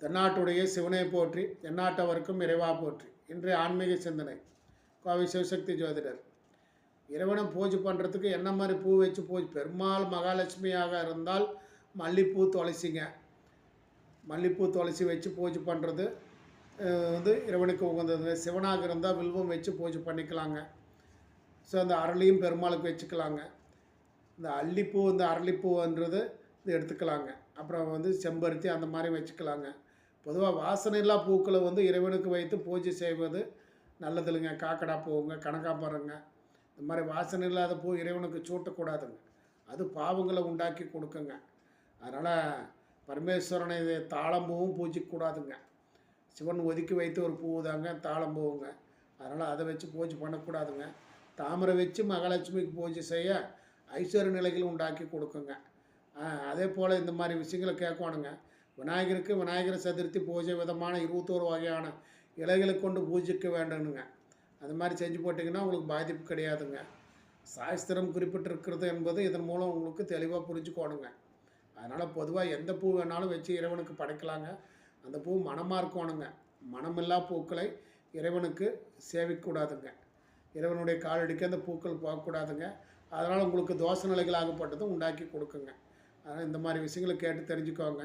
தென்னாட்டுடைய சிவனை போற்றி தென்னாட்டவருக்கும் இறைவா போற்றி. இன்றைய ஆன்மீக சிந்தனை. கோவை சிவசக்தி ஜோதிடர். இறைவனை பூஜை பண்ணுறதுக்கு என்ன மாதிரி பூ வச்சு பூஜை பெருமாள் மகாலட்சுமியாக இருந்தால் மல்லிப்பூ துளசிங்க. மல்லிப்பூ துளசி வச்சு பூஜை பண்ணுறது வந்து இறைவனுக்கு உகந்தது. சிவனாக இருந்தால் வில்வம் வச்சு பூஜை பண்ணிக்கலாங்க. ஸோ அந்த அரளியும் பெருமாளுக்கு வச்சுக்கலாங்க. இந்த அல்லிப்பூ இந்த அரளிப்பூன்றது இது எடுத்துக்கலாங்க. அப்புறம் வந்து செம்பருத்தி அந்த மாதிரி வச்சுக்கலாங்க. பொதுவாக வாசனை இல்லா பூக்களை வந்து இறைவனுக்கு வைத்து பூஜை செய்வது நல்லதில்லைங்க காக்கடா பூவுங்க கனகாம்பரங்க இந்த மாதிரி வாசனை இல்லாத பூ இறைவனுக்கு சூட்டக்கூடாதுங்க. அது பாவங்களை உண்டாக்கி கொடுக்குங்க. அதனால் பரமேஸ்வரனை தாளம்பூவும் பூஜிக்கக்கூடாதுங்க சிவன் ஒதுக்கி வைத்து ஒரு பூ தாங்க தாளம்பூவுங்க அதனால் அதை வச்சு பூஜை பண்ணக்கூடாதுங்க. தாமரை வச்சு மகாலட்சுமிக்கு பூஜை செய்ய ஐஸ்வர்ய நிலைகள் உண்டாக்கி கொடுக்குங்க. அதே போல் இந்த மாதிரி விஷயங்களை கேட்கணுங்க விநாயகருக்கு விநாயகர் சதுர்த்தி பூஜை விதமான இருபத்தோரு வகையான இலைகளை கொண்டு பூஜிக்க வேண்டணுங்க அது மாதிரி செஞ்சு போட்டிங்கன்னா உங்களுக்கு பாதிப்பு கிடையாதுங்க. சாஸ்திரம் குறிப்பிட்டிருக்கிறது என்பது இதன் மூலம் உங்களுக்கு தெளிவாக புரிஞ்சுக்கோணுங்க. அதனால் பொதுவாக எந்த பூ வேணாலும் வச்சு இறைவனுக்கு படைக்கலாங்க. அந்த பூ மனமாக இருக்கணுங்க. மனமில்லா பூக்களை இறைவனுக்கு சேவிக்கக்கூடாதுங்க. இறைவனுடைய காலடிக்கு அந்த பூக்கள் போகக்கூடாதுங்க. அதனால் உங்களுக்கு தோஷ நிலைகள் ஆகப்பட்டதும் உண்டாக்கி கொடுக்குங்க. அதனால் இந்த மாதிரி விஷயங்களை கேட்டு தெரிஞ்சுக்கோங்க.